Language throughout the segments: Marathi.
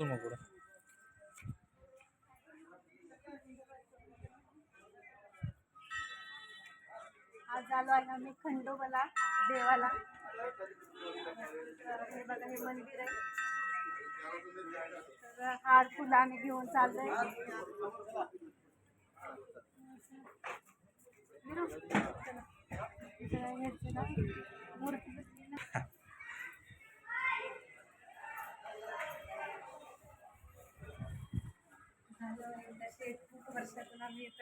तू मग पुढं. आज आलो आहे आम्ही खंडोबाला देवाला तर हे बघा हे मंदिर आहे तर हार फुलं आम्ही घेऊन चाललोय मूर्ती बसली ना.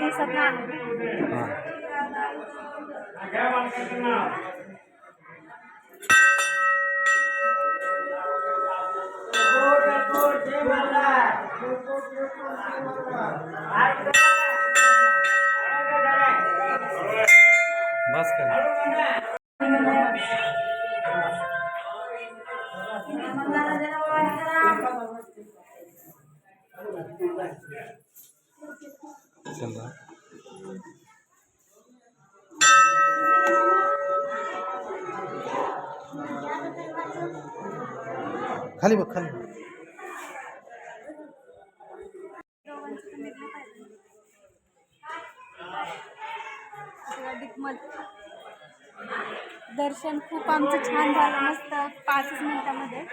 दिवसात आलो बस काय चल खाली बघ खाली दर्शन खूप आमचं छान झालं मस्त पाचच मिनिटामध्ये.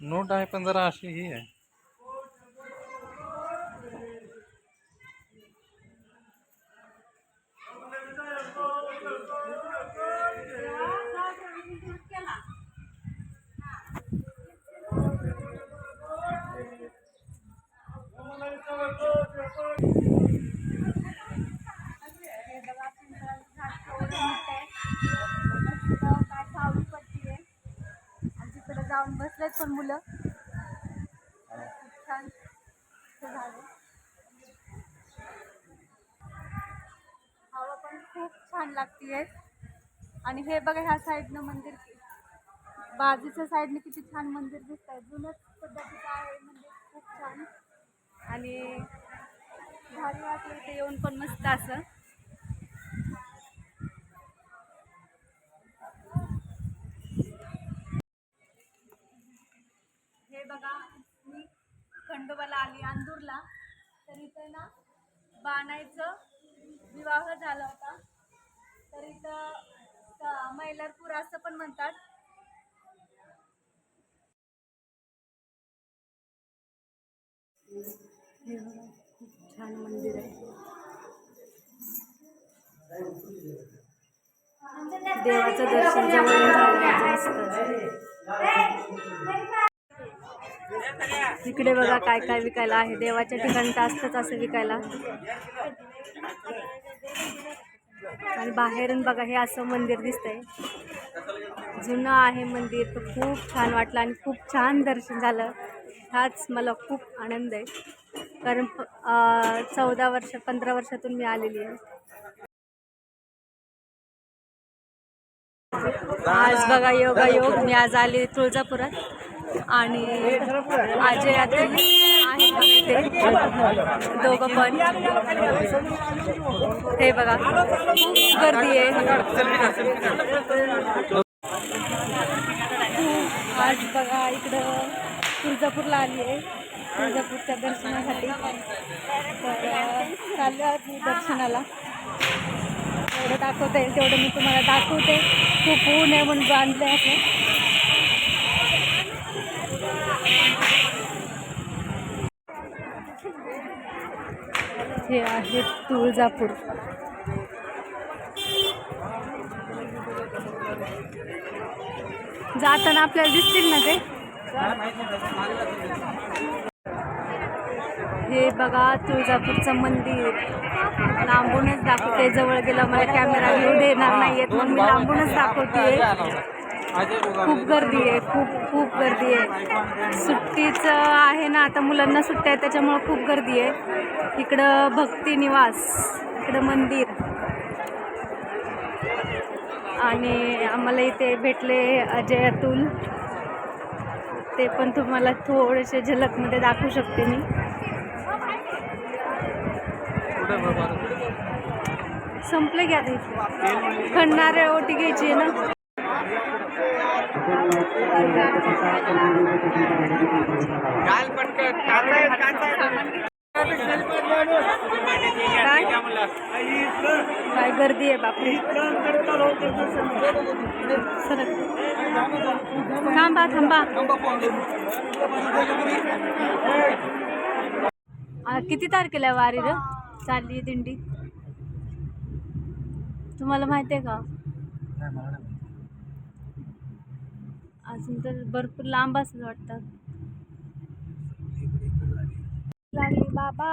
नोट आहे पण जरा अशी ही आहे हे पण मुलं. खूप छान असं झाड हवा पण खूप छान लागतीये. आणि हे बघा ह्या साईडनं मंदिर बाजूच्या साईडने किती छान मंदिर दिसत आहे जुनच पद्धतीचं आहे मंदिर खूप छान. आणि भारी वाटलं इथे येऊन पण मस्त असं हे बघा मी खंडोबाला आली अंदूरला. तर इथं ना बाणायचं विवाह झाला होता. तर इथं मैलारपूर असं पण म्हणतात. खूप छान मंदिर आहे. देवाचं दर्शन मस्त इकडे बघा काय काय विकायला आहे. देवाच्या ठिकाणी तर असतंच असं विकायला. आणि बाहेरून बघा हे असं मंदिर दिसतंय. जुनं आहे मंदिर तर खूप छान वाटलं आणि खूप छान दर्शन झालं. हाच मला खूप आनंद आहे. कारण चौदा वर्ष पंधरा वर्षातून मी आलेली आहे. आज बघा योगा योग मी आज आले तुळजापुरात. आणि अजय आता दोघं पण. हे बघा खूप गर्दी आहे. आज बघा इकडं तुळजापूरला आली आहे. तुळजापूरच्या दर्शनासाठी. तर चाललं मी दर्शनाला. तेवढं दाखवता येईल तेवढं मी तुम्हाला दाखवते. खूप ऊन आहे म्हणून बांधलं असं हे आहे तुळजापूर. जाताना आपल्याला दिसतील ना ते? हे बघा तुळजापूरचं मंदिर. लांबूनच दाखवते जवळ गेलं मला कॅमेरा घेऊ देणार नाहीयेत मग मी लांबूनच दाखवते खूप गर्दी आहे खूप खूप गर्दी आहे. सुट्टीचं आहे ना आता मुलांना सुट्ट्या आहे त्याच्यामुळं खूप गर्दी आहे. इकडं भक्ती निवास इकडं मंदिर. आणि आम्हाला इथे भेटले अजय अतुल. ते पण तुम्हाला थोडेसे झलकमध्ये दाखवू शकते मी. संपले की आता इथे. खणणारे ओटी घ्यायची आहे ना? काय? काय गर्दी आहे बापरे. सरक थांबा. थांबा किती तारखेला आहे वारी र? चालली आहे दिंडी. तुम्हाला माहिती आहे का? अजून तर भरपूर लांब असं वाटतं. लागली बाबा.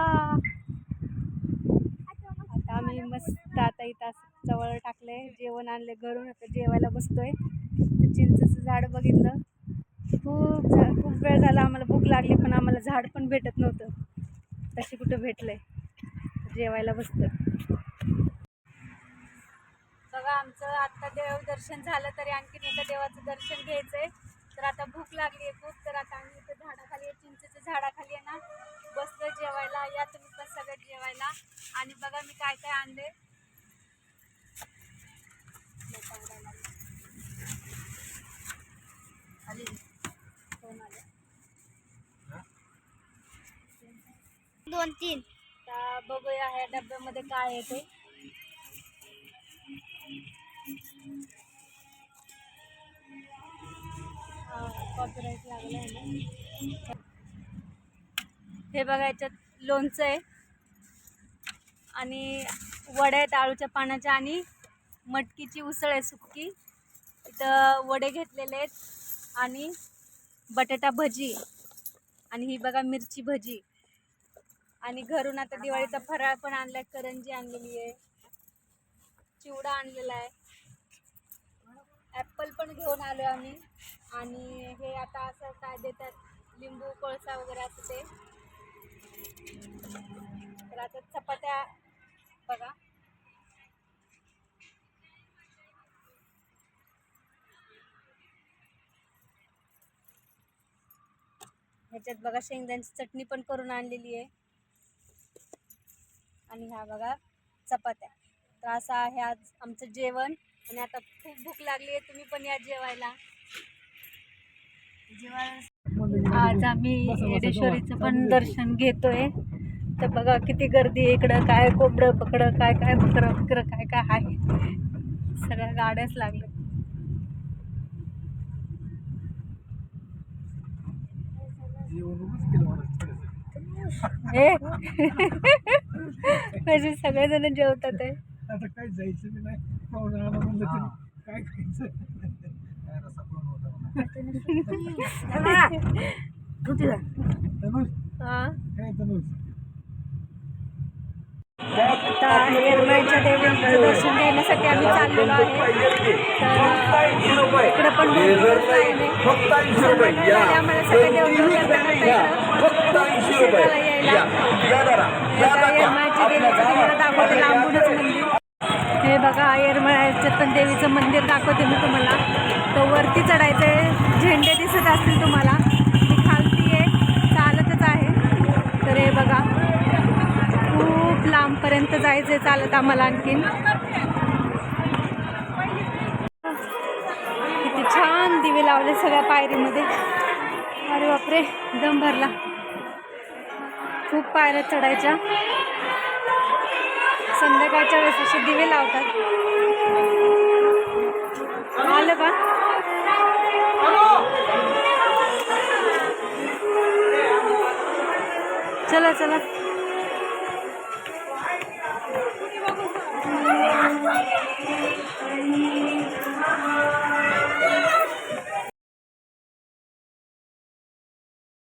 आता आम्ही मस्त आता इथं असं जवळ टाकले जेवण आणले घरून आता जेवायला बसतोय. चिंचेचं झाड बघितलं. खूप खूप वेळ झाला आम्हाला भूक लागली पण आम्हाला झाड पण भेटत नव्हतं. तशी कुठं भेटलंय. जेवायला बसतोय. बघा आमचं आता देव दर्शन झालं तरी आणखीन एका देवाचं दर्शन घ्यायचंय. तर आता भूक लागली आहे खूप तर आता आम्ही इथं झाडाखाली चिंचेच्या झाडाखाली आहे ना बसलो जेवायला. या तुम्ही पण सगळं जेवायला. आणि बघा मी काय काय आणले दोन तीन. आता बघूया ह्या डब्यामध्ये काय आहे ते. कॉपीराईट आहे हे बघा याच्यात लोणचं आहे. आणि वड्या आहेत आळूच्या पानाच्या आणि मटकीची उसळ आहे सुक्की. इथं वडे घेतलेले आहेत आणि बटाटा भजी आणि ही बघा मिरची भजी. आणि घरून आता दिवाळीचा फराळ पण आणलाय करंजी आणलेली आहे. चिवडा आणलेला आहे. ॲपल पण घेऊन आलो आम्ही. आणि हे आता असं काय देतात? लिंबू कोळसा वगैरे असं ते. तर आता चपात्या बघा. ह्याच्यात बघा शेंगदाण्याची चटणी पण करून आणलेली आहे. आणि ह्या बघा चपात्या. तर असं आहे आज आमचं जेवण. आणि आता खूप भूक लागली आहे तुम्ही पण या जेवायला. जेवायला आज आम्ही येडेश्वरीचं पण दर्शन घेतोय. तर बघा किती गर्दी आहे इकडं काय कोंबडं पकडं काय काय बकरं बकरं काय काय आहे. सगळ्या गाड्याच लागल्या म्हणजे सगळेजण जेवतात आहे. आता काय जायचं नाही. पाहुणा आला म्हणलं काय खायचं काय आता दर्शन घेण्यासाठी आम्ही चाललेलो आहे तर पण आम्हाला सगळे यायला आता देवीचं तुम्हाला दाखवते लांबूनच मंदिर येरमाळ्याचं पण देवीचं मंदिर दाखवते मी तुम्हाला. तर वरती चढायचं आहे झेंडे दिसत असतील तुम्हाला. मी खालती आहे चालतच आहे. तर हे बघा खूप लांबपर्यंत जायचं आहे चालत आम्हाला आणखीन. किती छान दिवे लावले सगळ्या पायरीमध्ये. अरे बापरे दम भरला. खूप पायऱ्या चढायच्या. संध्याकाळच्या वेळेस असे दिवे लावतात. आलं का? चला चला.